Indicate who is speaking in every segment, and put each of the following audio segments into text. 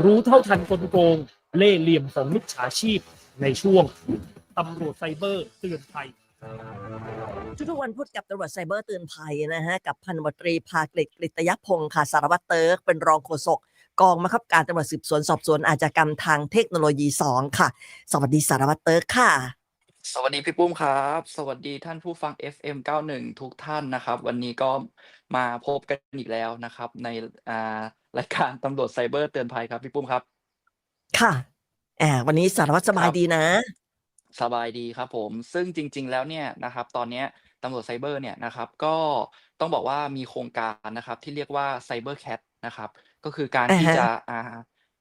Speaker 1: รู้เท่าทันกลโกง เล่ห์เหลี่ยมของมิจฉาชีพในช่วงตำรวจไซเบอร์เตือนภัย
Speaker 2: ทุกๆวันพุธกับตำรวจไซเบอร์เตือนภัยนะฮะกับพันตำรวจตรีภากฤษกฤตยพงศ์ค่ะสารวัตรเติร์กเป็นรองโฆษกกองบังคับการตำรวจสืบสวนสอบสวนอาชญากรรมทางเทคโนโลยี 2 ค่ะ สวัสดีสารวัตรเติร์กค่ะ
Speaker 3: สวัสดีพี่ปุ้มครับ สวัสดีท่านผู้ฟัง FM 91 ทุกท่านนะครับ วันนี้ก็มาพบกันอีกแล้วนะครับ ในอ่า รายการตำรวจไซเบอร์เตือนภัยครับพี่ปุ้มครับ
Speaker 2: ค่ะแอบวันนี้สารวัตรสบายดีนะ
Speaker 3: สบายดีครับผม ซึ่งจริง ๆ แล้วเนี่ยนะครับ ตอนเนี้ยตำรวจไซเบอร์เนี่ยนะครับ ก็ต้องบอกว่ามีโครงการนะครับ ที่เรียกว่าไซเบอร์แคทนะครับ ก็คือการ
Speaker 2: อ่า
Speaker 3: ที่
Speaker 2: ฮะ
Speaker 3: จะอ่า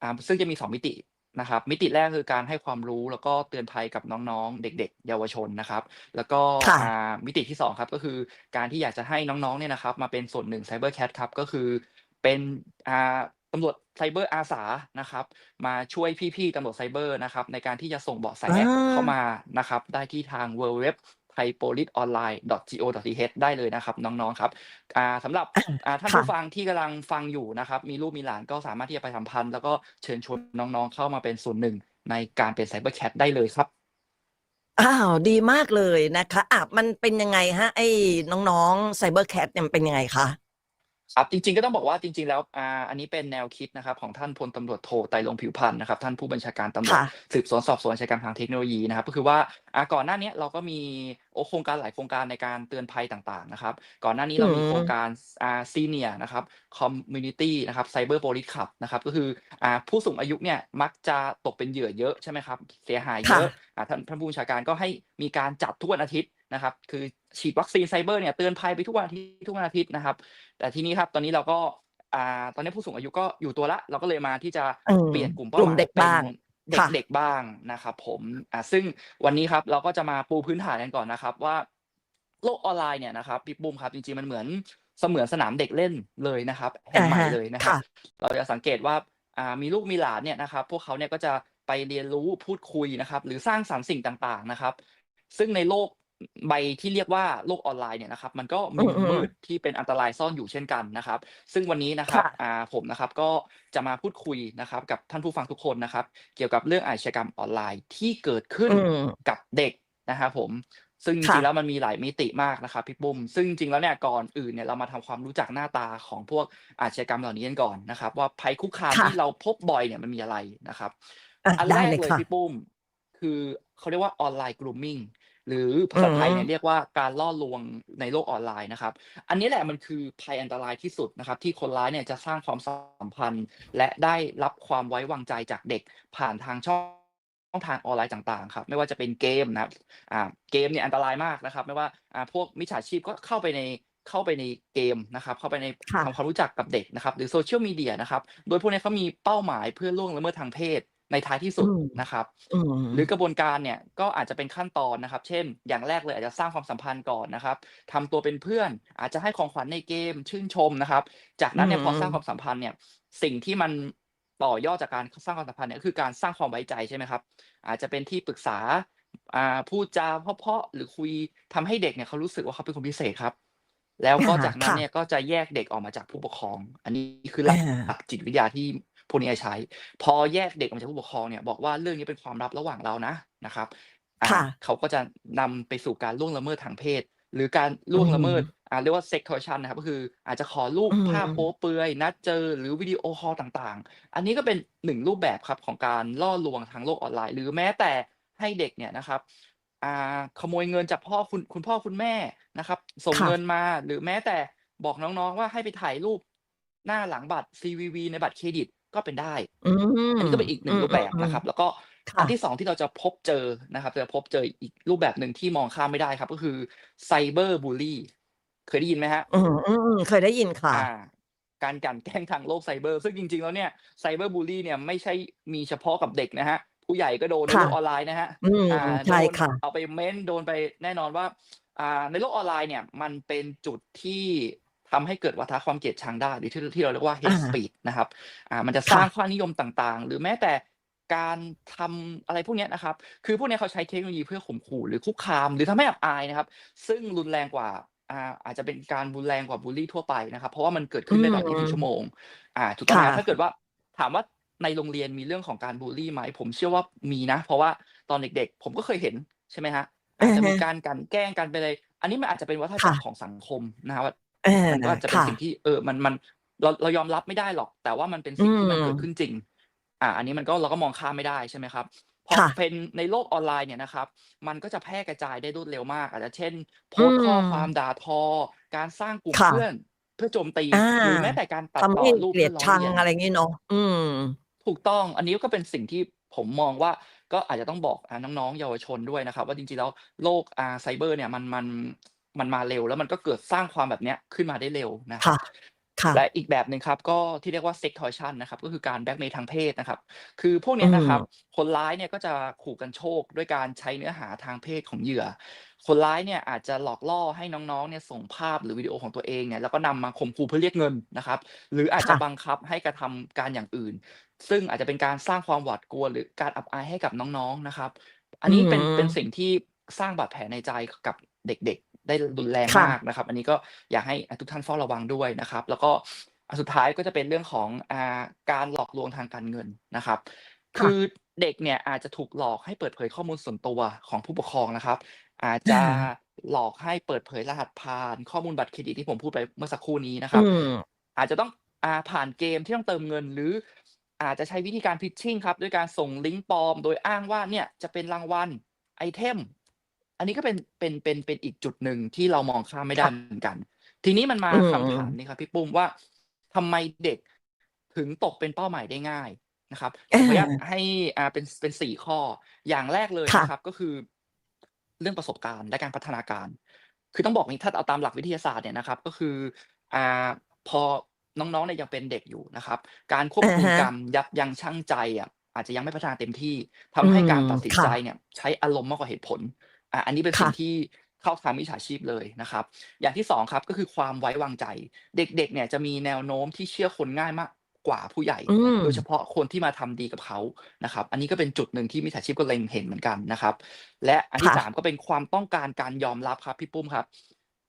Speaker 3: อ่าซึ่งจะมีสองมิตินะครับ มิติแรกคือการให้ความรู้แล้วก็เตือนภัยกับน้องๆ เด็ก ๆ เยาวชนนะครับ แล้วก็
Speaker 2: ค่ะ
Speaker 3: อ่ามิติที่สองครับก็คือการที่อยากจะให้น้องๆเนี่ยนะครับ มาเป็นส่วนหนึ่งไซเบอร์แคทครับก็คือ เป็นอ่าตำรวจไซเบอร์อาสานะครับ มาช่วยพี่ๆตำรวจไซเบอร์นะครับ ในการที่จะส่งเบาะแส
Speaker 2: อ่า
Speaker 3: เข้ามานะครับ ได้ที่ทาง w w w t h a i p o l i c e o n l i n e g o th ได้เลยนะครับ น้องๆครับอ่าสำหรับ
Speaker 2: อ่า
Speaker 3: อ่าท่าน
Speaker 2: ค่ะ
Speaker 3: ผู้ฟังที่กำลังฟังอยู่นะครับ มีลูกมีหลานก็สามารถที่จะไปสัมพันธ์ แล้วก็เชิญชวนน้องๆเข้ามาเป็นส่วนหนึ่งในการเป็นไซเบอร์แคทได้เลยครับ
Speaker 2: อ้าวดีมากเลยนะคะอะมันเป็นยังไงฮะไอ้น้องๆไซเบอร์แคทเนี่ยมันเป็นยังไงคะ
Speaker 3: ครับจริงๆก็ต้องบอกว่าจริง ๆ แล้วอ่าอันนี้เป็นแนวคิดนะครับของท่านพลตำรวจโทไตรรงค์ผิวพันธ์นะครับท่านผู้บัญชาการตำรวจ
Speaker 2: ค่ะ
Speaker 3: สืบสวนสอบสวนอาชญากรรมทางเทคโนโลยีนะครับก็คือว่าอ่าก่อนหน้าเนี้ยเราก็มีโอ้โครงการหลายโครงการในการเตือนภัยต่างๆนะครับก่อนหน้านี้เรามี
Speaker 2: อืม
Speaker 3: โครงการอ่าซีเนียนะครับคอมมูนิตี้นะครับไซเบอร์โพลิสขับนะครับก็คืออ่าผู้สูงอายุเนี่ยมักจะตกเป็นเหยื่อเยอะใช่ไหมครับเสียหายเย
Speaker 2: ค่ะ
Speaker 3: อะอ่าท่านท่านผู้บัญชาการก็ให้มีการจัดทุกวันอาทิตย์ นะครับ คือฉีดวัคซีนไซเบอร์เนี่ยเตือนภัยไปทุกวันอาทิตย์ทุกวันอาทิตย์นะครับ แต่ทีนี้ครับตอนนี้เราก็อ่าตอนนี้ผู้สูงอายุก็อยู่ตัวละ เราก็เลยมาที่จะ
Speaker 2: อืม
Speaker 3: เปลี่ยนกลุ่ม
Speaker 2: ก
Speaker 3: เป้า
Speaker 2: ลุ่
Speaker 3: ห
Speaker 2: ม
Speaker 3: มาย
Speaker 2: เด็ก
Speaker 3: เป็น
Speaker 2: บ้าง
Speaker 3: เค่ะด็กๆบ้างนะครับผมอ่าซึ่งวันนี้ครับเราก็จะมาปูพื้นฐานกันก่อนนะครับ ว่าโลกออนไลน์เนี่ยนะครับพี่ปุ้มครับจริงๆมันเหมือนเสมือนสนามเด็กเล่นเลยนะครับแห่ง
Speaker 2: อ่า
Speaker 3: ใหม่
Speaker 2: ฮะ
Speaker 3: เลยนะครับ
Speaker 2: ค่ะ
Speaker 3: เราจะสังเกตว่าอ่ามีลูกมีหลานเนี่ยนะครับ พวกเขาเนี่ยก็จะไปเรียนรู้พูดคุยนะครับ หรือสร้างสรรค์สิ่งต่างๆนะครับ ซึ่งในโลก ใบที่เรียกว่าโลกออนไลน์เนี่ยนะครับ มันก็มีมุม
Speaker 2: อืมๆ
Speaker 3: มืดที่เป็นอันตรายซ่อนอยู่เช่นกันนะครับ ซึ่งวันนี้นะครับ
Speaker 2: ค่ะ
Speaker 3: อ่าผมนะครับก็จะมาพูดคุยนะครับกับท่านผู้ฟังทุกคนนะครับ เกี่ยวกับเรื่องอาชญากรรมออนไลน์ที่เกิดขึ้น
Speaker 2: อืม
Speaker 3: กับเด็กนะครับผมซึ่งจ
Speaker 2: ค่ะ
Speaker 3: ริงๆแล้วมันมีหลายมิติมากนะครับพี่ปุ้ม ซึ่งจริงๆแล้วเนี่ยก่อนอื่นเนี่ยเรามาทำความรู้จักหน้าตาของพวกอาชญากรรมเหล่านี้กันก่อนนะครับ ว่าภัยคุกคาม
Speaker 2: ค่ะ
Speaker 3: ที่เราพบบ่อยเนี่ยมันมีอะไรนะครับ
Speaker 2: อะ
Speaker 3: อัน
Speaker 2: ได้
Speaker 3: แรก
Speaker 2: เลย
Speaker 3: เลย
Speaker 2: ค่ะ
Speaker 3: พี่ปุ้ม คือเขาเรียกว่าออนไลน์ grooming หรือภาษาไทยเนี่ย
Speaker 2: อืม
Speaker 3: เรียกว่าการล่อลวงในโลกออนไลน์นะครับ อันนี้แหละมันคือภัยอันตรายที่สุดนะครับ ที่คนร้ายเนี่ยจะสร้างความสัมพันธ์ และได้รับความไว้วางใจจากเด็กผ่านทางช่องช่องทางออนไลน์ต่างๆครับไม่ว่าจะเป็นเกมนะครับอ่าเกมเนี่ยอันตรายมากนะครับ ไม่ว่าอ่าพวกมิจฉาชีพก็เข้าไปในเข้าไปในเกมนะครับ เข้าไปใน
Speaker 2: ค่ะ
Speaker 3: ทำความรู้จักกับเด็กนะครับ หรือโซเชียลมีเดียนะครับ โดยพวกนี้เขามีเป้าหมายเพื่อล่วงละเมิดทางเพศ ในท้ายที่สุด
Speaker 2: อืม
Speaker 3: นะครับ
Speaker 2: อืม
Speaker 3: หรือกระบวนการเนี่ยก็อาจจะเป็นขั้นตอนนะครับ เช่น อย่างแรกเลยอาจจะสร้างความสัมพันธ์ก่อนนะครับทำตัวเป็นเพื่อนอาจจะให้ของขวัญในเกมชื่นชมนะครับ จากนั้นเนี่ย
Speaker 2: อืม
Speaker 3: พอสร้างความสัมพันธ์เนี่ยสิ่งที่มันต่อยอดจากการสร้างความสัมพันธ์เนี่ยก็คือการสร้างความไว้ใจใช่ไหมครับ อาจจะเป็นที่ปรึกษาอ่าพูดจาเพราะๆหรือคุยทำให้เด็กเนี่ยเขารู้สึกว่าเขาเป็นคนพิเศษครับ แล้วก็
Speaker 2: อ่า
Speaker 3: จากนั้น
Speaker 2: ค่ะ
Speaker 3: เนี่ยก็จะแยกเด็กออกมาจากผู้ปกครอง อันนี้คือหลัก
Speaker 2: อ่า
Speaker 3: หลักจิตวิทยาที่ พวกนี้ใช้ พอแยกเด็กออกมาจากผู้ปกครองเนี่ยบอกว่าเรื่องนี้เป็นความลับระหว่างเรานะนะครับอ่า
Speaker 2: ค่ะ
Speaker 3: เขาก็จะนำไปสู่การล่วงละเมิดทางเพศ หรือการล่วงละเมิด
Speaker 2: อืม
Speaker 3: อ่าเรียกว่า sex coercion นะครับก็คืออาจจะขอรูป
Speaker 2: อืม
Speaker 3: ภาพโป๊เปลือยนัดเจอหรือวิดีโอคอลต่างๆ อันนี้ก็เป็นหนึ่งรูปแบบครับของการล่อลวงทางโลกออนไลน์ หรือแม้แต่ให้เด็กเนี่ยนะครับอ่าขโมยเงินจากพ่อคุณคุณพ่อคุณแม่นะครับ ส่ง
Speaker 2: ค่ะ
Speaker 3: เงินมาหรือแม้แต่บอกน้องๆว่าให้ไปถ่ายรูปหน้าหลังบัตร CVV ในบัตรเครดิต ก็เป็นได้
Speaker 2: อืม
Speaker 3: อันนี้ก็เป็นอีกหนึ่งรูปแบบนะครับ แล้วก็
Speaker 2: ค่ะ
Speaker 3: อันที่สองที่เราจะพบเจอนะครับจะพบเจออีกรูปแบบหนึ่งที่มองข้ามไม่ได้ครับ ก็คือไซเบอร์บูลลี่เคยได้ยินไหมฮะ
Speaker 2: อืมอืมอืมเคยได้ยินค่ะ
Speaker 3: อ่าการกลันแกล้งทางโลกไซเบอร์ ซึ่งจริง ๆ แล้วเนี่ยไซเบอร์บูลลี่เนี่ยไม่ใช่มีเฉพาะกับเด็กนะฮะ ผู้ใหญ่ก็โดนใน
Speaker 2: ค่ะ
Speaker 3: โลกออนไลน์นะฮะ
Speaker 2: อืม
Speaker 3: อ่า
Speaker 2: ใช่
Speaker 3: โดน
Speaker 2: ค่ะ
Speaker 3: เอาไปเม้นโดนไปแน่นอนว่าอ่าในโลกออนไลน์เนี่ย มันเป็นจุดที่ ทำให้เกิดวัฒความเกลียดชังได้ หรือที่ที่เราเรียกว่า hate
Speaker 2: อ่า
Speaker 3: speech นะครับอ่ามันจะ
Speaker 2: ค่ะ
Speaker 3: สร้างค่านิยมต่างๆ หรือแม้แต่การทำอะไรพวกเนี้ยนะครับ คือพวกเนี้ยเขาใช้เทคโนโลยีเพื่อข่มขู่หรือคุกคาม หรือทำให้อับอายนะครับ ซึ่งรุนแรงกว่าอ่าอาจจะเป็นการรุนแรงกว่าบูลลี่ทั่วไปนะครับ เพราะว่ามันเกิดขึ้นได้ตลอด
Speaker 2: อืม
Speaker 3: 24ชั่วโมง อ่าถูกต้องไหมครับ
Speaker 2: ค่ะ
Speaker 3: ถ้าเกิดว่าถามว่าในโรงเรียนมีเรื่องของการบูลลีไหมผมเชื่อว่ามีนะ เพราะว่าตอนเด็กๆ ผมก็เคยเห็นใช่ไหมฮะอาจจะมีการกลันแกล้งกันไปเลย อันนี้มันอาจจะเป็นวัฒนธรรม
Speaker 2: ค่ะ
Speaker 3: ของสังคมนะครับ ว่า
Speaker 2: เออ
Speaker 3: มันก็อาจจะเป็น
Speaker 2: ค่ะ
Speaker 3: สิ่งที่ เออ มัน มัน เรา เรายอมรับไม่ได้หรอก แต่ว่ามันเป็นสิ่งที่มัน
Speaker 2: อืม
Speaker 3: เกิดขึ้นจริง อ่า อันนี้มันก็ เราก็มองข้ามไม่ได้ ใช่ไหมครับ พอ
Speaker 2: ค่ะ
Speaker 3: เป็นในโลกออนไลน์เนี่ยนะครับ มันก็จะแพร่กระจายได้รวดเร็วมาก อาจจะเช่น โพสต์ข้อ
Speaker 2: อืม
Speaker 3: ความด่าทอ การสร้างกลุ่ม
Speaker 2: ค่ะ
Speaker 3: เพื่อน เพื่อโจมตี
Speaker 2: อ่า
Speaker 3: หรือแม้แต่การตัด
Speaker 2: ทำ
Speaker 3: ต่อ
Speaker 2: ให้
Speaker 3: รูป
Speaker 2: เกลียด
Speaker 3: เพื่อล้อ
Speaker 2: ชัง
Speaker 3: เลียน
Speaker 2: อะไรอย่างงี้เนาะ อืม
Speaker 3: ถูกต้อง อันนี้ก็เป็นสิ่งที่ผมมองว่า ก็อาจจะต้องบอก อ่า น้อง ๆ เยาวชนด้วยนะครับว่า จริง ๆ แล้วโลก อ่า ไซเบอร์เนี่ย มัน มัน มันมาเร็วแล้วมันก็เกิดสร้างความแบบเนี้ยขึ้นมาได้เร็วนะครั
Speaker 2: ค่ะ
Speaker 3: บ
Speaker 2: ค่ะ
Speaker 3: และอีกแบบหนึ่งครับก็ที่เรียกว่า sextortion นะครับก็คือการแบล็กเมย์ทางเพศนะครับ คือพวกเนี้ยนะครับ
Speaker 2: อืม
Speaker 3: คนร้ายเนี่ยก็จะขู่กันโชคด้วยการใช้เนื้อหาทางเพศของเหยื่อ คนร้ายเนี่ยอาจจะหลอกล่อให้น้องๆเนี่ยส่งภาพหรือวิดีโอของตัวเองเนี่ยแล้วก็นำมาข่มขู่เพื่อเรียกเงินนะครับ หรืออาจจะ
Speaker 2: ค่ะ
Speaker 3: บังคับให้กระทำการอย่างอื่น ซึ่งอาจจะเป็นการสร้างความหวาดกลัว หรือการอับอายให้กับน้องๆนะครับ อันนี้เป็น
Speaker 2: อืม
Speaker 3: เป็นสิ่งที่สร้างบาดแผลในใจกับเด็กๆ ได้รุนแรง
Speaker 2: ค่ะ
Speaker 3: มากนะครับ อันนี้ก็อยากให้ทุกท่านเฝ้าระวังด้วยนะครับ แล้วก็อันสุดท้ายก็จะเป็นเรื่องของอ่าการหลอกลวงทางการเงินนะครับ
Speaker 2: ค่ะ
Speaker 3: คือเด็กเนี่ยอาจจะถูกหลอกให้เปิดเผยข้อมูลส่วนตัวของผู้ปกครองนะครับ อาจจะ
Speaker 2: อา
Speaker 3: หลอกให้เปิดเผยรหัสผ่าน ข้อมูลบัตรเครดิตที่ผมพูดไปเมื่อสักครู่นี้นะครับ
Speaker 2: อืม
Speaker 3: อาจจะต้องอ่าผ่านเกมที่ต้องเติมเงินหรือ อาจจะใช้วิธีการพิชชิ่งครับด้วยการส่งลิงก์ปลอม โดยอ้างว่าเนี่ยจะเป็นรางวัลไอเทม อันนี้ก็เป็นเป็นเป็นเป็นอีกจุดหนึ่งที่เรามองข้ามไม่ได้
Speaker 2: ค่ะ
Speaker 3: เหมือนกัน ทีนี้มันมา
Speaker 2: อืม
Speaker 3: คำถามนี้ครับพี่ปุ้มว่าทำไมเด็กถึงตกเป็นเป้าหมายได้ง่ายนะครับผมขออนุญาต
Speaker 2: อา
Speaker 3: ให้อ่าเป็นเป็นสี่ข้อ อย่างแรกเลย
Speaker 2: ค่ะ
Speaker 3: นะครับ ก็คือเรื่องประสบการณ์และการพัฒนาการ คือต้องบอกนี้ถ้าเอาตามหลักวิทยาศาสตร์เนี่ยนะครับ ก็คืออ่าพอน้องๆเนี่ยยังเป็นเด็กอยู่นะครับ การควบ
Speaker 2: อะ
Speaker 3: คุม
Speaker 2: ฮะ
Speaker 3: กรรมยับยั้งชั่งใจอะอาจจะยังไม่พัฒนาเต็มที่ทำให้การ
Speaker 2: อืม
Speaker 3: ตัดสิน
Speaker 2: ค่ะ
Speaker 3: ใจเนี่ย ใช้อารมณ์มากกว่าเหตุผล อะอันนี้เป็นสิ่ง
Speaker 2: ค่ะ
Speaker 3: ที่เข้าทางมิจฉาชีพเลยนะครับ อย่างที่สองครับก็คือความไว้วางใจ เด็กๆเนี่ยจะมีแนวโน้มที่เชื่อคนง่ายมากกว่าผู้ใหญ่
Speaker 2: อืม
Speaker 3: โดยเฉพาะคนที่มาทำดีกับเขานะครับ อันนี้ก็เป็นจุดหนึ่งที่มิจฉาชีพก็เล็งเห็นเหมือนกันนะครับ และอันที่
Speaker 2: ค่ะ
Speaker 3: สามก็เป็นความต้องการการยอมรับครับพี่ปุ้มครับ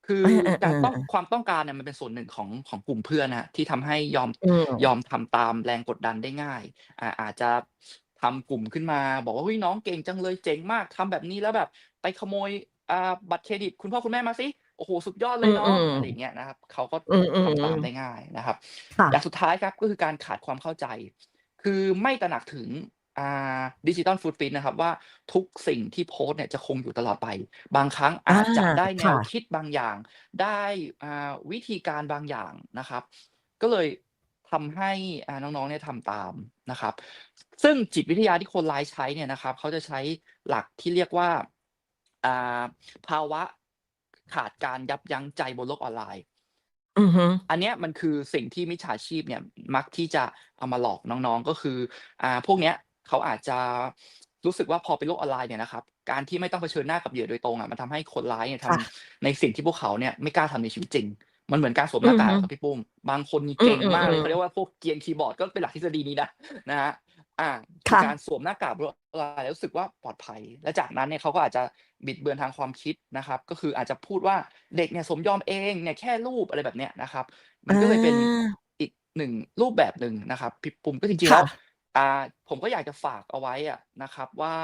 Speaker 3: คือ
Speaker 2: เออ
Speaker 3: การต้อง
Speaker 2: ๆๆ
Speaker 3: ความต้องการเนี่ยมันเป็นส่วนหนึ่งของของกลุ่มเพื่อนนะฮะที่ทำให้ยอม
Speaker 2: อืม
Speaker 3: ยอมทำตามแรงกดดันได้ง่ายอ่าอาจจะทำกลุ่มขึ้นมา บอกว่าเฮ้ยน้องเก่งจังเลยเจ๋งมากทำแบบนี้แล้วแบบ ไปขโมยอ่าบัตรเครดิต คุณพ่อคุณแม่มาสิโอ้โหสุดยอดเลยน้อง
Speaker 2: อืมๆ
Speaker 3: อะไรอย่างเงี้ยนะครับเขาก็
Speaker 2: อืม
Speaker 3: ทำตาม
Speaker 2: ๆ
Speaker 3: ได้ง่ายนะครับ
Speaker 2: ค่ะ
Speaker 3: อย่างสุดท้ายครับก็คือการขาดความเข้าใจ คือไม่ตระหนักถึงอ่าดิจิตอลฟูดฟิตนะครับว่าทุกสิ่งที่โพสต์เนี่ยจะคงอยู่ตลอดไป บางครั้ง
Speaker 2: อา
Speaker 3: อาจจะได้แนว
Speaker 2: ค่ะ
Speaker 3: คิดบางอย่าง ได้อ่าวิธีการบางอย่างนะครับ ก็เลยทำให้อ่าน้องๆเนี่ยทำตามนะครับ ซึ่งจิตวิทยาที่คนร้ายใช้เนี่ยนะครับเขาจะใช้หลักที่เรียกว่าอ่า ภาวะขาดการยับยั้งใจบนโลกออนไลน์
Speaker 2: อือฮึ
Speaker 3: อันเนี้ยมันคือสิ่งที่มิจฉาชีพเนี่ยมักที่จะเอามาหลอกน้องๆก็คืออ่าพวกเนี้ยเขาอาจจะรู้สึกว่าพอเป็นโลกออนไลน์เนี่ยนะครับการที่ไม่ต้องเผชิญหน้ากับเหยื่อโดยตรงอะมันทำให้คนร้ายเนี่ยท
Speaker 2: ค่ะำ
Speaker 3: ในสิ่งที่พวกเขาเนี่ยไม่กล้าทำในชีวิตจริง มันเหมือนการสวมห
Speaker 2: อื
Speaker 3: น้า
Speaker 2: อ
Speaker 3: กาก
Speaker 2: ฮึ
Speaker 3: อะครับพี่ปุ้มบางคนนี่
Speaker 2: อื
Speaker 3: เก่งมากเลย
Speaker 2: อ
Speaker 3: เขา
Speaker 2: ๆ
Speaker 3: เรียกว่าพวกเกรียนคีย์บอร์ดก็เป็นหลักทฤษฎีนี้นะนะฮะ อ่า
Speaker 2: ๆ
Speaker 3: คือ
Speaker 2: ค่ะ
Speaker 3: การสวมหน้ากากบนโลกออนไลน์แล้วรู้สึกว่าปลอดภัย และจากนั้นเนี่ยเขาก็อาจจะบิดเบือนทางความคิดนะครับ ก็คืออาจจะพูดว่าเด็กเนี่ยสมยอมเองเนี่ยแค่รูปอะไรแบบเนี้ยนะครับ มันก็เลยเป็น
Speaker 2: อา
Speaker 3: อีกหนึ่งรูปแบบหนึ่งนะครับพี่ปุ้มก็จริงๆ
Speaker 2: ค่ะ
Speaker 3: แล้วอ่าผมก็อยากจะฝากเอาไว้อะนะครับว่า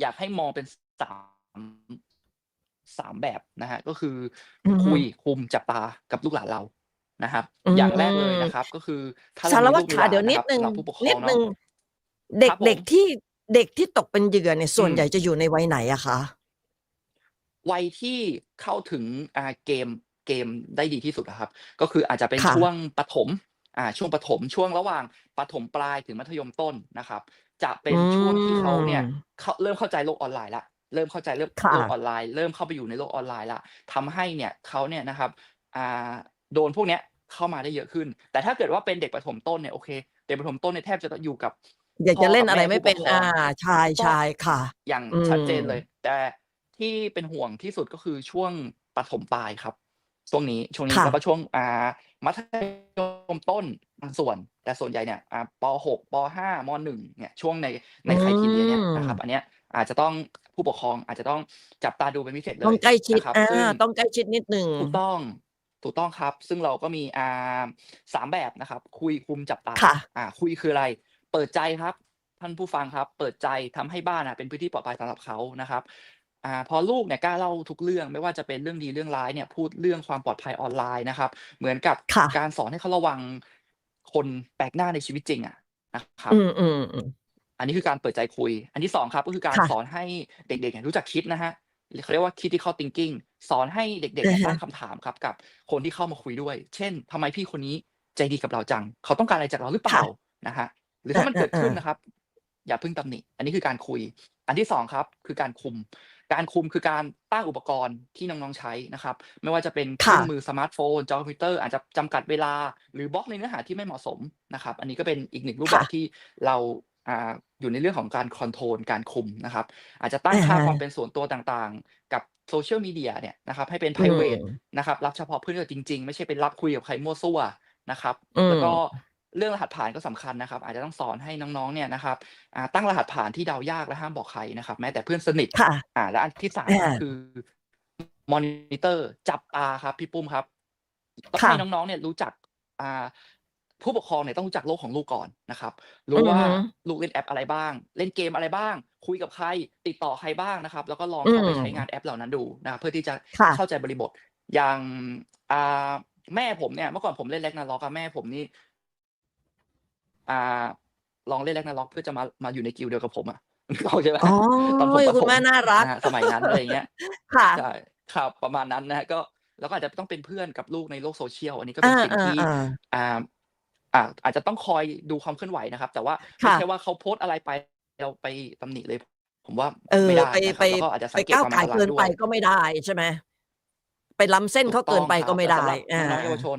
Speaker 3: อยากให้มองเป็นสามสามแบบนะฮะก็คือ
Speaker 2: อือฮึ
Speaker 3: คุยคุมจับตากับลูกหลานเรานะครับ
Speaker 2: อื
Speaker 3: อย่างแรกเลย
Speaker 2: ม
Speaker 3: นะครับ ก็คือถ้า
Speaker 2: สา
Speaker 3: เรา
Speaker 2: ร
Speaker 3: มีลูกมี
Speaker 2: วัตรขา
Speaker 3: หลาน
Speaker 2: เดี๋ยวนิ
Speaker 3: นะ
Speaker 2: ด
Speaker 3: ครับ
Speaker 2: หนึ่ง
Speaker 3: สำหรับผู้ปกคร
Speaker 2: นิ
Speaker 3: อ
Speaker 2: ด
Speaker 3: ง
Speaker 2: หนึ่
Speaker 3: เนาะ
Speaker 2: ง เด็
Speaker 3: ค
Speaker 2: ก
Speaker 3: รับผ
Speaker 2: เด็ก
Speaker 3: ม
Speaker 2: ที่เด็กที่ตกเป็นเหยื่อเนี่ย
Speaker 3: อื
Speaker 2: ส่วน
Speaker 3: ม
Speaker 2: ใหญ่จะอยู่ในวัยไหนอะคะ
Speaker 3: วัยที่เข้าถึง อ่า เกม เกมได้ดีที่สุดอะครับ ก็คืออาจจะเป็น
Speaker 2: ค่ะ
Speaker 3: ช่วงประถม อ่า ช่วงประถม ช่วงระหว่างประถมปลายถึงมัธยมต้นนะครับ จะเป็
Speaker 2: อื
Speaker 3: นช่วงที่เขาเนี่ย
Speaker 2: ม
Speaker 3: เขาเริ่มเข้าใจโลกออนไลน์ละเริ่มเข้าใจเริ่ม
Speaker 2: ค่ะ
Speaker 3: โลกออนไลน์ เริ่มเข้าไปอยู่ในโลกออนไลน์ละทำให้เนี่ย เขาเนี่ยนะครับ อ่า โดนพวกเนี้ยเข้ามาได้เยอะขึ้น แต่ถ้าเกิดว่าเป็นเด็กประถมต้นเนี่ย โอเค เด็กประถมต้นเนี่ยแทบจะต้องอยู่กับ
Speaker 2: อยาก
Speaker 3: พ่อ
Speaker 2: จะเล่
Speaker 3: กันบ
Speaker 2: อะไร
Speaker 3: แม่
Speaker 2: ไม่
Speaker 3: ผู้ป
Speaker 2: เป็
Speaker 3: ก
Speaker 2: น
Speaker 3: ครอ
Speaker 2: อางใถู
Speaker 3: กต้
Speaker 2: ช่
Speaker 3: อง
Speaker 2: ๆค่ะ
Speaker 3: อย่าง
Speaker 2: อื
Speaker 3: ชัดเจน
Speaker 2: ม
Speaker 3: เลย แต่ที่เป็นห่วงที่สุดก็คือช่วงประถมปลายครับ ช่วงนี้ช่วงนี้
Speaker 2: ค่ะ
Speaker 3: แล้วก็ช่วงอ่ามัธยมต้นบางส่วน แต่ส่วนใหญ่เนี่ยอ่าป .6 ป .5 ม .1 เนี่ยช่วงใน
Speaker 2: อื
Speaker 3: ในไครทีเรียเนี่ยนะครั
Speaker 2: ม
Speaker 3: บอันเนี้ยอาจจะต้องผู้ปกครองอาจจะต้องจับตาดูเป็นพิเศษเล
Speaker 2: ต้อง
Speaker 3: ย
Speaker 2: ใกล้ชิด
Speaker 3: นะครับ
Speaker 2: อา
Speaker 3: ซึ่ง
Speaker 2: ต้องใกล้ชิดนิดหนึ่ง
Speaker 3: ถูกต้องถูกต้องครับ ซึ่งเราก็มีอ่าสามแบบนะครับ คุยคุมจับตา
Speaker 2: ค่ะ
Speaker 3: อ่าคุยคืออะไร เปิดใจครับ ท่านผู้ฟังครับ เปิดใจทำให้บ้านอะเป็นพื้นที่ปลอดภัยสำหรับเขานะครับอ่าพอลูกเนี่ยกล้าเล่าทุกเรื่องไม่ว่าจะเป็นเรื่องดีเรื่องร้ายเนี่ยพูดเรื่องความปลอดภัยออนไลน์นะครับ เหมือนกับ
Speaker 2: ค่ะ
Speaker 3: การสอนให้เขาระวังคนแปลกหน้าในชีวิตจริงอะนะครับ
Speaker 2: อืมอืมอืม
Speaker 3: อันนี้คือการเปิดใจคุย อันที่สองครับก็คือการ
Speaker 2: ค่ะ
Speaker 3: สอนให้เด็กๆเนี่ยรู้จักคิดนะฮะเขาเรียกว่า critical thinking สอนให้เด็กๆเนี่ย
Speaker 2: อ่าฮะ
Speaker 3: ตั้งคำถามครับ กับคนที่เข้ามาคุยด้วย เช่นทำไมพี่คนนี้ใจดีกับเราจัง เขาต้องการอะไรจากเราหรือเปล่านะฮะ หรือถ้ามัน
Speaker 2: เออ
Speaker 3: เกิดขึ้น
Speaker 2: เออ
Speaker 3: นะครับ อย่าเพิ่งตำหนิ อันนี้คือการคุย อันที่สองครับ คือการคุม การคุมคือการตั้งอุปกรณ์ที่น้องๆใช้นะครับ ไม่ว่าจะเป็นเค
Speaker 2: ค่ะ
Speaker 3: รื่องมือสมาร์ทโฟนจอคอมพิวเตอร์อาจจะจำกัดเวลา หรือบล็อกในเนื้อหาที่ไม่เหมาะสมนะครับ อันนี้ก็เป็นอีกหนึ่งรูปแบบ
Speaker 2: ค่ะ
Speaker 3: ที่เราอ่าอยู่ในเรื่องของการคอนโทรลการคุมนะครับ อาจจะตั้ง
Speaker 2: อ่า
Speaker 3: ค่า
Speaker 2: ฮะ
Speaker 3: ความเป็นส่วนตัวต่างๆ กับโซเชียลมีเดียเนี่ยนะครับ ให้เป็น
Speaker 2: อื
Speaker 3: private
Speaker 2: ม
Speaker 3: นะครับ รับเฉพาะเพื่อนจริง ๆ ไม่ใช่เป็นรับคุยกับใครมั่วซั่วนะครับ
Speaker 2: อื
Speaker 3: แล้ว
Speaker 2: ม
Speaker 3: ก็ เรื่องรหัสผ่านก็สำคัญนะครับ อาจจะต้องสอนให้น้องๆเนี่ยนะครับอ่าตั้งรหัสผ่านที่เดายากและห้ามบอกใครนะครับ แม้แต่เพื่อนสนิท
Speaker 2: ค่ะ
Speaker 3: อ่าและอันที่สาม
Speaker 2: อ่า
Speaker 3: ก็คือมอนิเตอร์จับตาครับ พี่ปุ้มครับต้อง
Speaker 2: ค่ะ
Speaker 3: ให้น้องๆเนี่ยรู้จักอ่าผู้ปกครองเนี่ยต้องรู้จักโลกของลูกก่อนนะครับ รู้
Speaker 2: อือ
Speaker 3: ว่า
Speaker 2: ฮึ
Speaker 3: ลูกเล่นแอปอะไรบ้าง เล่นเกมอะไรบ้าง คุยกับใคร ติดต่อใครบ้างนะครับ แล้วก็ลอง
Speaker 2: อื
Speaker 3: เข้าไป
Speaker 2: ม
Speaker 3: ใช้งานแอปเหล่านั้นดูนะครับเพื่อที่จะ
Speaker 2: ค่ะ
Speaker 3: เข้าใจบริบท อย่างอ่าแม่ผมเนี่ยเมื่อก่อนผมเล่นแร็กนาร็อกอะแม่ผมนี่ อ่าลองเล่นแร็กนาร็อกเพื่อจะมามาอยู่ในกิลด์เดียวกับผมอะเข้าใจไหม
Speaker 2: อ๋อ
Speaker 3: ตอนผมประ
Speaker 2: คุณ
Speaker 3: ถม
Speaker 2: แม่น่ารัก
Speaker 3: นะฮะสมัยนั้นอะไรอย่างเงี้ย
Speaker 2: ค่ะ
Speaker 3: ใช่ครับประมาณนั้นนะฮะก็แล้วก็อาจจะต้องเป็นเพื่อนกับลูกในโลกโซเชียลอันนี้ก็เป็น
Speaker 2: อ่า
Speaker 3: สิ่ง
Speaker 2: อ่า
Speaker 3: ที่
Speaker 2: อ่า
Speaker 3: อ่าอ่าอาจจะต้องคอยดูความเคลื่อนไหวนะครับ แต่ว่าไม่
Speaker 2: ค่ะ
Speaker 3: ใช่ว่าเขาโพสต์อะไรไปเราไปตำหนิเลย ผมว่า
Speaker 2: เออ
Speaker 3: ไม่ได้
Speaker 2: ไป
Speaker 3: นะค
Speaker 2: ไป
Speaker 3: รับ แล้วก็อาจจะ
Speaker 2: ไป
Speaker 3: สังเกต
Speaker 2: ก้าว
Speaker 3: ความ
Speaker 2: ไก่
Speaker 3: อันตรา
Speaker 2: เกิ
Speaker 3: ย
Speaker 2: น
Speaker 3: ด้ว
Speaker 2: ไป
Speaker 3: ย
Speaker 2: ก็ไม่ได้ใช่ไหมไปล้ำเส้น
Speaker 3: ถูก
Speaker 2: เขา
Speaker 3: ต้
Speaker 2: เกิ
Speaker 3: อนง
Speaker 2: ไป
Speaker 3: ค
Speaker 2: ก็
Speaker 3: รับ
Speaker 2: ไม่
Speaker 3: แต่
Speaker 2: ได้
Speaker 3: สำหรับ
Speaker 2: อ่า
Speaker 3: น้องๆเยาวชน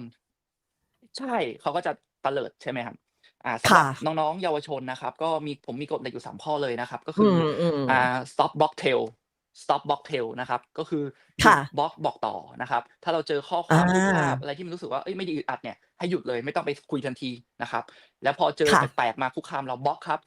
Speaker 3: ใช่เขาก็จะเตลิดใช่ไหมครับ อ่าสำห
Speaker 2: ค่ะ
Speaker 3: รับน้องๆ เยาวชนนะครับ ก็มีผมมีกฎเหล็กอยู่สามข้อเลยนะครับ ก็
Speaker 2: อื
Speaker 3: คือ
Speaker 2: มอืม
Speaker 3: อ่า stop block tail stop block tail นะครับ ก็คือหยุ
Speaker 2: ค่ะ
Speaker 3: ดบล็อกบอกต่อนะครับ ถ้าเราเจอข้อค
Speaker 2: อ่
Speaker 3: วามรูปภาาพอะไรที่มันรู้สึกว่าเอ้ยไม่ดีอึดอัดเนี่ยให้หยุดเลยไม่ต้องไปคุยทันทีนะครับ แล้วพอเจอ
Speaker 2: ค่ะ
Speaker 3: แปลกๆมาคุกคามเราบล็อกครับ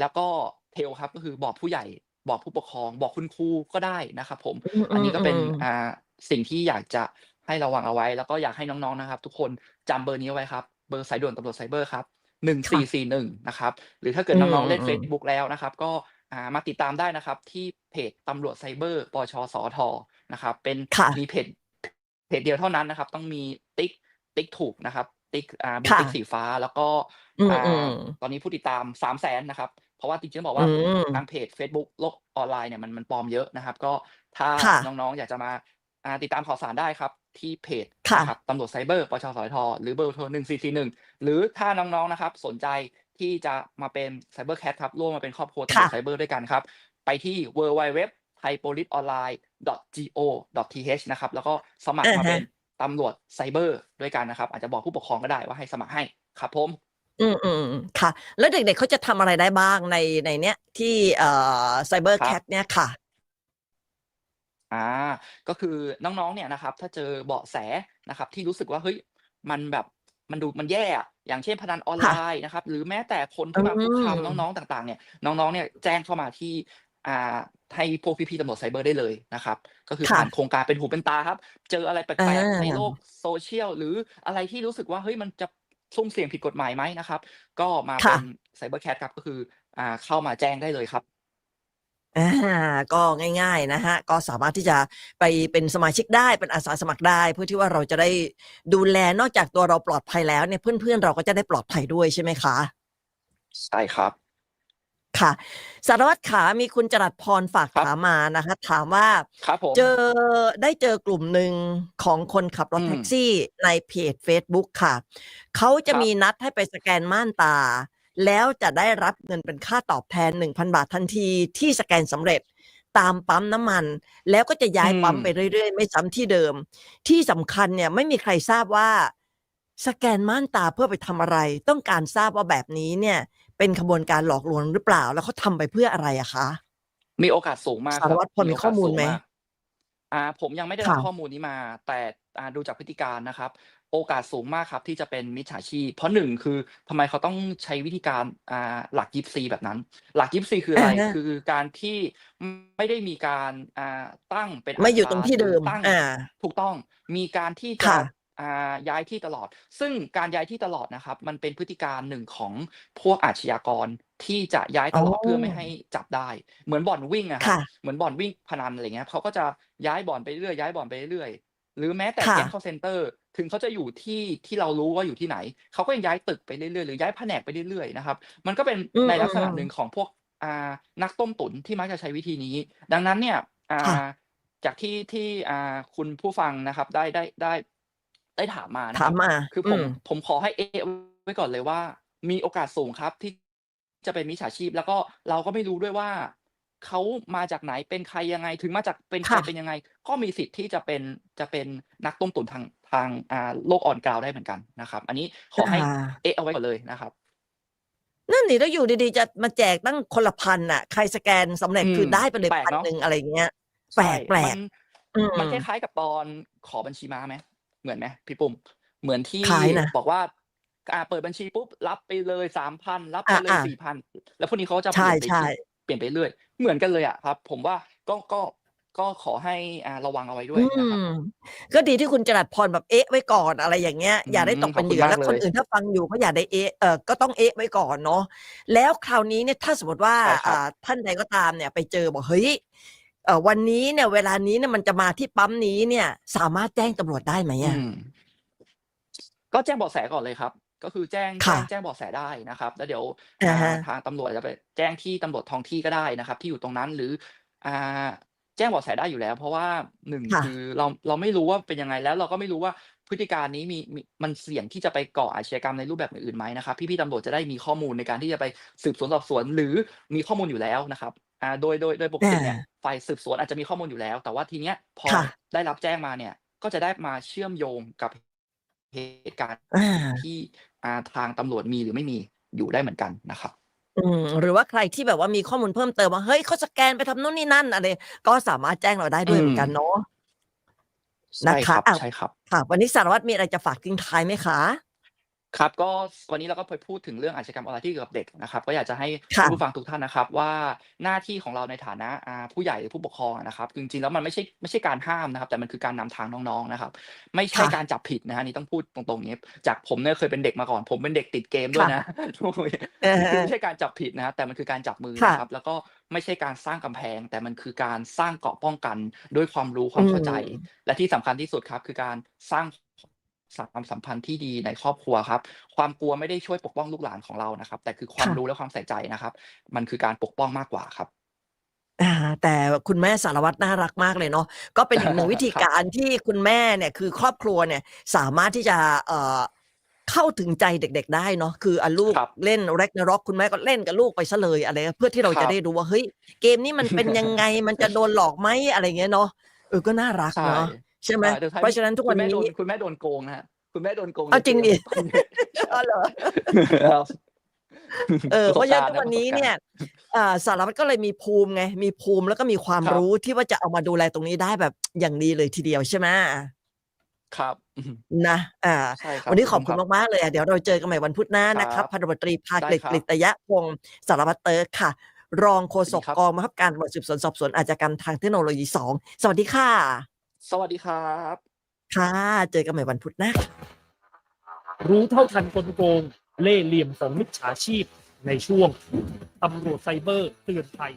Speaker 3: แล้วก็เทลครับก็คือบอกผู้ใหญ่บอกผู้ปกครอง บอกคุณครูก็ได้นะครับ ผม
Speaker 2: อืม
Speaker 3: อัน
Speaker 2: อื
Speaker 3: นี้
Speaker 2: ม
Speaker 3: ก็
Speaker 2: อื
Speaker 3: เป็น
Speaker 2: ม
Speaker 3: อ่าสิ่งที่อยากจะให้ระวังเอาไว้ แล้วก็อยากให้น้องๆนะครับ ทุกคนจำเบอร์นี้เอาไว้ครับ เบอร์สายด่วนตำรวจไซเบอร์ครับ หนึ่ง
Speaker 2: ค่ะ
Speaker 3: สี่สี่หนึ่งนะครับ หรือถ้าเกิด
Speaker 2: อืม
Speaker 3: น้องๆเล่น
Speaker 2: อืม
Speaker 3: Facebook แล้วนะครับ ก็อ่ามาติดตามได้นะครับ ที่เพจตำรวจไซเบอร์ปชสทนะครับ เป็น
Speaker 2: ค่ะ
Speaker 3: มีเพจเพจเดียวเท่านั้นนะครับ ต้องมีติ๊กติ๊กถูกนะครับ ติ๊กอ่ามี
Speaker 2: ค่ะ
Speaker 3: ติ๊กสีฟ้าแล้วก็
Speaker 2: อืม
Speaker 3: อ่า
Speaker 2: อืม
Speaker 3: ตอนนี้ผู้ติดตามสามแสนนะครับ เพราะว่าจริงๆต้องบอก
Speaker 2: อื
Speaker 3: ว่ามทางเพจ Facebook โลกออนไลน์เนี่ยมันมันปลอมเยอะนะครับ ก็ถ้า
Speaker 2: ค่ะ
Speaker 3: น้องๆ อยากจะมาอ่า ติดตามข่าวสารได้ครับ ที่เพจ
Speaker 2: ค่ะ
Speaker 3: นะครับตำรวจไซเบอร์ปชสทหรือเบอร์โทรหนึ่งสี่สี่หนึ่งหรือถ้าน้องๆนะครับ สนใจที่จะมาเป็นไซเบอร์แคทครับร่วมมาเป็นครอบครัวตำรว
Speaker 2: ค่ะ
Speaker 3: จไซเบอร์ด้วยกันครับ ไปที่ w w w t h a i p o l i c e o n l i n e go th นะครับ แล้วก็สมัคร
Speaker 2: อ่า
Speaker 3: มา
Speaker 2: ฮะ
Speaker 3: เป็นตำรวจไซเบอร์ด้วยกันนะครับ อาจจะบอกผู้ปกครองก็ได้ว่าให้สมัครให้ครับผม
Speaker 2: อืมอืมอืมค่ะ แล้วเด็กๆเขาจะทำอะไรได้บ้างในในเนี้ยที่เอ่อไซเบอร์
Speaker 3: ครั
Speaker 2: แค
Speaker 3: บ
Speaker 2: ทเนี่ยค่ะ
Speaker 3: อ่าก็คือน้องๆเนี่ยนะครับถ้าเจอเบาะแสนะครับที่รู้สึกว่าเฮ้ยมันแบบมันดูมันแย่อะอย่างเช่นพนันออนไล
Speaker 2: ค่ะ
Speaker 3: น์นะครับ หรือแม้แต่คน
Speaker 2: อื
Speaker 3: ที่มาคุกคาม
Speaker 2: ม
Speaker 3: น้องๆต่าง ๆ เนี่ยน้องๆเนี่ยแจ้งเข้ามาที่อ่าให้พวกพี่ๆตำรวจไซเบอร์ได้เลยนะครับ ก็คือ
Speaker 2: ค่ะ
Speaker 3: ผ่านโครงการเป็นหูเป็นตาครับ เจออะไรแป
Speaker 2: อ่า
Speaker 3: ลกๆในโลกโซเชียลหรืออะไรที่รู้สึกว่าเฮ้ยมันจะซุ่มเสี่ยงผิดกฎหมายไหมนะครับ ก็มา
Speaker 2: ค่ะ
Speaker 3: เป็นไซเบอร์แคทครับก็คืออ่าเข้ามาแจ้งได้เลยครับ
Speaker 2: อ่าก็ง่าย ๆ นะฮะ ก็สามารถที่จะไปเป็นสมาชิกได้เป็นอาสาสมัครได้ เพื่อที่ว่าเราจะได้ดูแลนอกจากตัวเราปลอดภัยแล้วเนี่ยเพื่อนๆ เราก็จะได้ปลอดภัยด้วยใช่ไหมคะ
Speaker 3: ใช่ครับ
Speaker 2: ค่ะ สารวัตรขามีคุณจรัสพรฝาก
Speaker 3: ครับ
Speaker 2: ถามมานะคะ ถามว่า
Speaker 3: ครับผม
Speaker 2: เจอได้เจอกลุ่มหนึ่งของคนขับรถ
Speaker 3: อืม
Speaker 2: แท็กซี่ในเพจ Facebook ค่ะ เขาจะ
Speaker 3: ครับ
Speaker 2: มีนัดให้ไปสแกนม่านตา แล้วจะได้รับเงินเป็นค่าตอบแทน 1,000 บาททันทีที่สแกนสำเร็จตามปั๊มน้ำมัน แล้วก็จะย้าย
Speaker 3: อืม
Speaker 2: ปั๊มไปเรื่อย ๆ ไม่ซ้ำที่เดิม ที่สำคัญเนี่ยไม่มีใครทราบว่า สแกนม่านตาเพื่อไปทำอะไร ต้องการทราบว่าแบบนี้เนี่ย เป็นขบวนการหลอกลวงหรือเปล่า แล้วเขาทำไปเพื่ออะไรอะคะ
Speaker 3: มีโอกาสสูงมากค
Speaker 2: สาร
Speaker 3: รับ
Speaker 2: วัตรพอมี
Speaker 3: โกาส
Speaker 2: ข้อมูล
Speaker 3: สูง
Speaker 2: ไหมา
Speaker 3: กอ่า ผมยังไม่ได้รับ
Speaker 2: ค่ะ
Speaker 3: ข้อมูลนี้มา แต่อ่าดูจากพฤติการนะครับ โอกาสสูงมากครับที่จะเป็นมิจฉาชีพ เพราะหนึ่งคือทำไมเขาต้องใช้วิธีการอ่าหลักยิปซีแบบนั้น หลักยิปซีคืออะไร
Speaker 2: อ่าฮะ
Speaker 3: คือการที่ไม่ได้มีการอ่าตั้งเป็น
Speaker 2: ไม่อยู่
Speaker 3: ต
Speaker 2: ตรงที่
Speaker 3: หรื
Speaker 2: เดิม
Speaker 3: ตั้ง
Speaker 2: อ่า
Speaker 3: ถูกต้องมีการที่จะ
Speaker 2: ค่ะ
Speaker 3: ออ่าย้ายที่ตลอด ซึ่งการย้ายที่ตลอดนะครับ มันเป็นพฤติการหนึ่งของพวกอาชญากรที่จะย้ายตลอด
Speaker 2: อ๋อ
Speaker 3: เพื่อไม่ให้จับได้ เหมือนบ่อนวิ่งอะครับ
Speaker 2: ค่ะ
Speaker 3: เหมือนบ่อนวิ่งพนันอะไรเงี้ยเขาก็จะย้ายบ่อนไปเรื่อยย้ายบ่อนไปเรื่อย หรือแม้แต่
Speaker 2: ค่ะ
Speaker 3: แก๊ง call center ถึงเขาจะอยู่ที่ที่เรารู้ว่าอยู่ที่ไหน เขาก็ยังย้ายตึกไปเรื่อยๆหรือย้ายแผนกไปเรื่อยๆนะครับ มันก็เป็น
Speaker 2: อืม
Speaker 3: ในลักษณะ
Speaker 2: อืม
Speaker 3: หนึ่งของพวกอ่านักต้มตุ๋นที่มักจะใช้วิธีนี้ ดังนั้นเนี่ยอ่
Speaker 2: ค่ะา
Speaker 3: จากที่ที่อ่าคุณผู้ฟังนะครับได้ได้ได้ได้ถามมานะค
Speaker 2: ถา
Speaker 3: รั
Speaker 2: ม
Speaker 3: บ
Speaker 2: มา
Speaker 3: คือ
Speaker 2: อื
Speaker 3: ผม
Speaker 2: ม
Speaker 3: ผมขอให้เอะไว้ก่อนเลยว่า มีโอกาสสูงครับที่จะเป็นมิจฉาชีพ แล้วก็เราก็ไม่รู้ด้วยว่า เขามาจากไหนเป็นใครยังไง ถึงมาจากเป็นใคร
Speaker 2: ค่ะ
Speaker 3: เป็นยังไง ก็มีสิทธิ์ที่จะเป็นจะเป็นนักต้มตุ๋นทางทางอ่าโลกออนกราวได้เหมือนกันนะครับ อันนี้ขอให้
Speaker 2: อ่า
Speaker 3: เอะเอาไว้ก่อนเลยนะครับ
Speaker 2: นั่นนี่แล้วอยู่ดีๆจะมาแจกตั้งคนละพันน่ะ ใครสแกนสำเร็จ
Speaker 3: อืม
Speaker 2: คือได้ไปเลย
Speaker 3: แปลก
Speaker 2: พัน
Speaker 3: เนอะ
Speaker 2: หนึ่งอะไรอย่างเงี้ยแปล
Speaker 3: ใช่
Speaker 2: กแปล
Speaker 3: มั
Speaker 2: ก
Speaker 3: น
Speaker 2: อืม
Speaker 3: มันคล้ายๆกับตอนขอบัญชีม้าไหมเหมือนไหมพี่ปุ่มเหมือนที่
Speaker 2: คล้ายนะ
Speaker 3: บอกว่าอ่าเปิดบัญชีปุ๊บรับไปเลยสามพันรับไปเลย
Speaker 2: อ่าๆ
Speaker 3: สี่พันแล้วพวกนี้เขาจะเป
Speaker 2: ใช่
Speaker 3: ลี่ยนไป
Speaker 2: ใช่
Speaker 3: ที่ เปลี่ยนไปเรื่อย เหมือนกันเลยอะครับ ผมว่าก็ก็ก็ขอให้อ่าระวังเอาไว้ด้วย
Speaker 2: อื
Speaker 3: นะครับ
Speaker 2: ม ก็ดีที่คุณจรัดพรแบบเอ๊ะไว้ก่อนอะไรอย่างเงี้ยอย่าได้ตกเป็นเหยื่อ
Speaker 3: ขอบคุณมาก
Speaker 2: แล้วคน
Speaker 3: เลย
Speaker 2: อื่นถ้าฟังอยู่ก็อย่าได้เอ๊ะเออก็ต้องเอ๊ะไว้ก่อนเนาะแล้วคราวนี้เนี่ยถ้าสมมติว่า
Speaker 3: ใช่ครับ
Speaker 2: อ่าท่านใดก็ตามเนี่ย ไปเจอบอกเฮ้ยเออวันนี้เนี่ย เวลานี้เนี่ยมันจะมาที่ปั๊มนี้เนี่ย สามารถแจ้งตำรวจได้ไหม
Speaker 3: อื
Speaker 2: อะ
Speaker 3: ม ก็แจ้งเบาะแสก่อนเลยครับ ก็คือแจ้ง
Speaker 2: ค่ะ
Speaker 3: แจ้งแจ้งเบาะแสได้นะครับแล้วเดี๋ยว
Speaker 2: อ่าฮะ
Speaker 3: อ่าทางตำรวจจะไปแจ้งที่ตำรวจท้องที่ก็ได้นะครับ ที่อยู่ตรงนั้นหรืออ่าแจ้งเบาะแสได้อยู่แล้ว เพราะว่าหนึ่ง
Speaker 2: ค่ะ
Speaker 3: คือเราเราไม่รู้ว่าเป็นยังไงแล้วเราก็ไม่รู้ว่าพฤติการนี้มีมีมันเสี่ยงที่จะไปก่ออาชญากรรมในรูปแบบอื่นๆไหมนะครับพี่ๆตำรวจจะได้มีข้อมูลในการที่จะไปสืบสวนสอบสวน หรือมีข้อมูลอยู่แล้วนะครับอ่าโดยโดยโดยปกติเนี่ย
Speaker 2: อ่า
Speaker 3: ฝ่ายสืบสวนอาจจะมีข้อมูลอยู่แล้ว แต่ว่าทีเนี้ยพอ
Speaker 2: ค่ะ
Speaker 3: ได้รับแจ้งมาเนี่ย ก็จะได้มาเชื่อมโยงกับเหตุการณ์
Speaker 2: อ่า
Speaker 3: ที่อ่า ทางตำรวจมีหรือไม่มีอยู่ได้เหมือนกันนะครับ
Speaker 2: อืมหรือว่าใครที่แบบว่ามีข้อมูลเพิ่มเติมว่าเฮ้ยเขาสแกนไปทำนู่นนี่นั่นอะไรก็สามารถแจ้งเราได้ด้วยเหมือนกันเนาะ
Speaker 3: ใช่
Speaker 2: นะ
Speaker 3: ครั
Speaker 2: คะ
Speaker 3: บ
Speaker 2: อะ
Speaker 3: ใช่ครับ
Speaker 2: ค่ะ วันนี้สารวัตรมีอะไรจะฝากทิ้งท้ายไหมคะ
Speaker 3: ครับก็วันนี้เราก็ไปพูดถึงเรื่องอาชญากรรมออนไลน์ที่เกี่ยวกับเด็กนะครับ ก็อยากจะให้
Speaker 2: ค่ะ
Speaker 3: ผู้ฟังทุกท่านนะครับ ว่าหน้าที่ของเราในฐานะอ่าผู้ใหญ่หรือผู้ปกครองอะนะครับจริงๆแล้วมันไม่ใช่ไม่ใช่การห้ามนะครับ แต่มันคือการนำทางน้องๆนะครับ ไม่ใช่
Speaker 2: ค่ะ
Speaker 3: การจับผิดนะฮะนี่ต้องพูดตรงๆนี้จากผมเนี่ยเคยเป็นเด็กมาก่อน ผมเป็นเด็กติดเกมด้วยนะ
Speaker 2: เออ
Speaker 3: คือไม่ใช่การจับผิดนะฮะแต่มันคือการจับมือ
Speaker 2: ค่ะ
Speaker 3: นะครับ แล้วก็ไม่ใช่การสร้างกำแพง แต่มันคือการสร้างเกราะป้องกันด้วยความรู้ความเข้าใจ
Speaker 2: อืม
Speaker 3: และที่สำคัญที่สุดครับ คือการสร้าง ความสัมพันธ์ที่ดีในครอบครัวครับ ความกลัวไม่ได้ช่วยปกป้องลูกหลานของเรานะครับ แต่คือความ
Speaker 2: ค่ะ
Speaker 3: รู้และความใส่ใจนะครับ มันคือการปกป้องมากกว่าครับ
Speaker 2: อ่าแต่คุณแม่สารวัตรน่ารักมากเลยเนาะก็เป็นอีกหนึ่งวิธี
Speaker 3: ครับ
Speaker 2: การที่คุณแม่เนี่ยคือครอบครัวเนี่ยสามารถที่จะเอ่อเข้าถึงใจเด็ก ๆ ได้เนาะคืออะลูก
Speaker 3: ครับ
Speaker 2: เล่นแร็กนาร็อกคุณแม่ก็เล่นกับลูกไปซะเลยอะไรเพื่อที่เรา
Speaker 3: ครั
Speaker 2: จะ
Speaker 3: บ
Speaker 2: ได้รู้ว่าเฮ้ยเกมนี้มันเป็นยังไงมันจะโดนหลอกไหมอะไรเงี้ยเนาะเออก็น่ารัก
Speaker 3: ใช่
Speaker 2: เนาะ ใช่ไหม
Speaker 3: ใช่แต่ท้าย
Speaker 2: เพราะฉะนั้นทุกวัน
Speaker 3: คุณแม่
Speaker 2: นี้
Speaker 3: โดนคุณแม่โดนโกงนะฮะคุณแม่โดนโกง
Speaker 2: เอาจริงดิ
Speaker 3: ในเกม
Speaker 2: อ๋อเหรอ
Speaker 3: ครับ
Speaker 2: เออ
Speaker 3: ป
Speaker 2: เพ
Speaker 3: สบ
Speaker 2: ราะฉะนั้น
Speaker 3: ก
Speaker 2: ทุ
Speaker 3: ร
Speaker 2: ก
Speaker 3: ณ์
Speaker 2: วันนี้
Speaker 3: ประสบการณ์
Speaker 2: เนี่ยอ่าสารวัตรก็เลยมีภูมิไงมีภูมิแล้วก็มีความ
Speaker 3: ครับ
Speaker 2: รู้ที่ว่าจะเอามาดูแลตรงนี้ได้แบบอย่างดีเลยทีเดียวใช่ไหม
Speaker 3: ครับอืม
Speaker 2: นะอ่า
Speaker 3: ใช่ครับ
Speaker 2: วันนี้ขอบคุณ
Speaker 3: รับ
Speaker 2: มากๆเลยอะเดี๋ยวเราเจอกันใหม่วันพุธหน้านะค
Speaker 3: ครั
Speaker 2: รับบพันตำรวจตรีภา
Speaker 3: ได้
Speaker 2: กฤษ
Speaker 3: ครับ
Speaker 2: กฤตยะพงศ์สารวัตรเติร์กค่ะ รองโฆษก
Speaker 3: สวัสดีครับ
Speaker 2: กองบังคับการตำรวจสืบสวนสอบสวนอาชญากรรมทางเทคโนโลยีสองสวัสดีค่ะ
Speaker 3: สวัสดีครับ
Speaker 2: ค่ะ เจอกันใหม่วันพุธหน้าค่ะ
Speaker 1: รู้เท่าทันกลโกง เล่ห์เหลี่ยมของมิจฉาชีพในช่วงตำรวจไซเบอร์เตือนภัย